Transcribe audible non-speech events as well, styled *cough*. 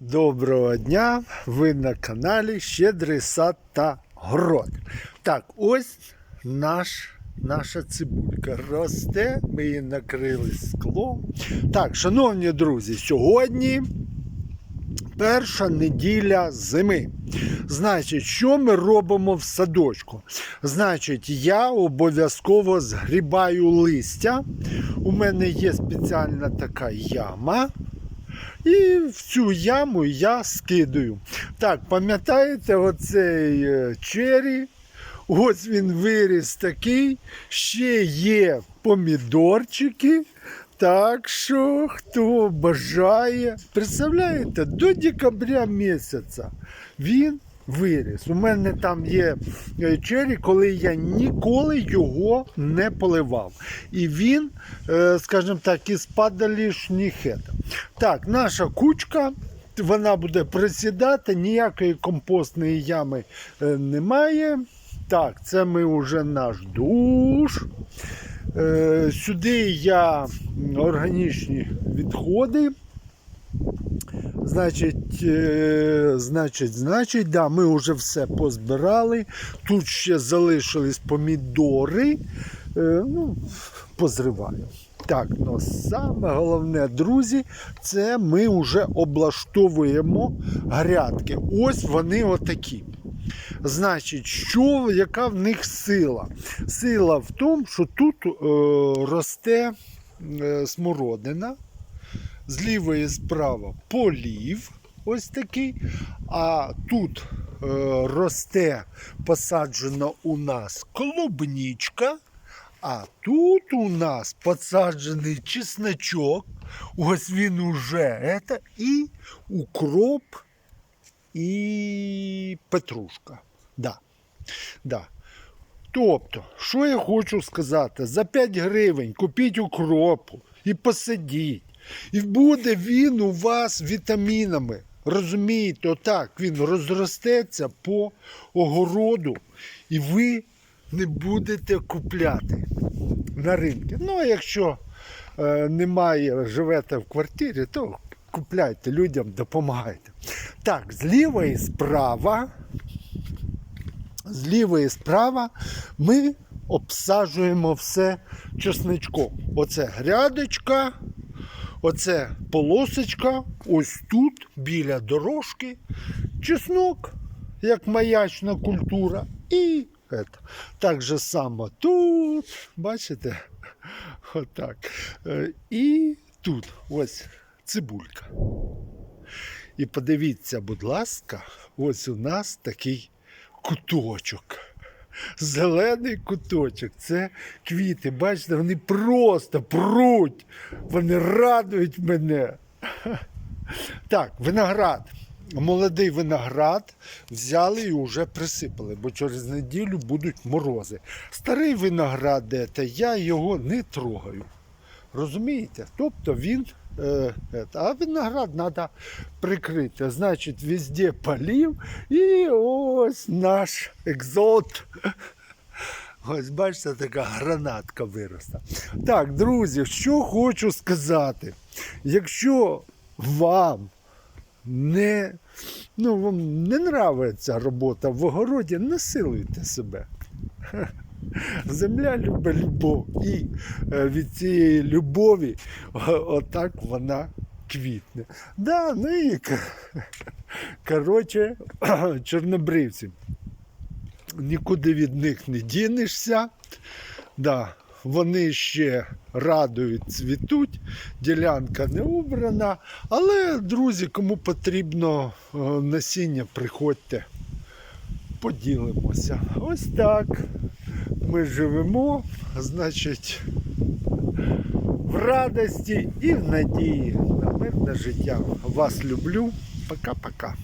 Доброго дня! Ви на каналі Щедрий сад та город. Так, ось наш, наша цибулька росте, ми її накрили склом. Так, шановні друзі, сьогодні перша неділя зими. Значить, що ми робимо в садочку? Значить, я обов'язково згрібаю листя. У мене є спеціальна така яма. І в цю яму я скидаю. Так, пам'ятаєте, оцей е, чері? Ось він виріс такий. Ще є помідорчики. Так що, хто бажає, представляєте, до декабря місяця він виріс. У мене там є е, чері, коли я ніколи його не поливав. І він, е, скажімо так, із падалі шніхета. Так, наша кучка. Вона буде присідати, ніякої компостної ями е, немає. Так, це ми вже наш душ. Сюди я органічні відходи. Значить, е, значить, значить, да, ми вже все позбирали. Тут ще залишились помідори. Е, ну, позриваю. Так, ну саме головне, друзі, це ми вже облаштовуємо грядки. Ось вони отакі. Значить, що, яка в них сила? Сила в тому, що тут е, росте е, смородина, з лівої справа полів, ось такий, а тут е, росте посаджена у нас клубнічка, а тут у нас посаджений чесночок, ось він уже это, і укроп, і петрушка. Да. Да. Тобто, що я хочу сказати, за 5 гривень купіть укропу і посадіть. І буде він у вас вітамінами. Розумієте, отак він розростеться по огороду, і ви не будете купляти на ринку. Ну, а якщо е, немає, живете в квартирі, то купляйте людям, допомагайте. Так, зліва і справа зліва і справа ми обсаджуємо все чесничком. Оце грядочка, оце полосочка, ось тут, біля дорожки, чеснок, як маячна культура. І это. так же само тут, бачите? Отак. Е, І тут ось цибулька. І подивіться, будь ласка, ось у нас такий куточок. Зелений куточок. Це квіти. Бачите, вони просто пруть. Вони радують мене. *laughs* Так, виноград. Молодий виноград взяли і вже присипали, бо через неділю будуть морози. Старий виноград, де я його не трогаю. Розумієте? Тобто він. Е, это, а виноград треба прикрити. Значить, везде полів. І ось наш екзот. Ось бачите, така гранатка виросла. Так, друзі, що хочу сказати. Якщо вам не, ну, вам не нравиться робота в огороді, не силуйте себе. Земля любить любов. І е, від цієї любові отак вона квітне. Да, ну і коротше, *clears throat* чорнобривці. Нікуди від них не дінешся. Да, вони ще радують, цвітуть, ділянка не убрана. Але, друзі, кому потрібно насіння, приходьте, поділимося. Ось так. Ми живемо, значить, в радості і в надії на мирне життя. Вас люблю. Пока-пока.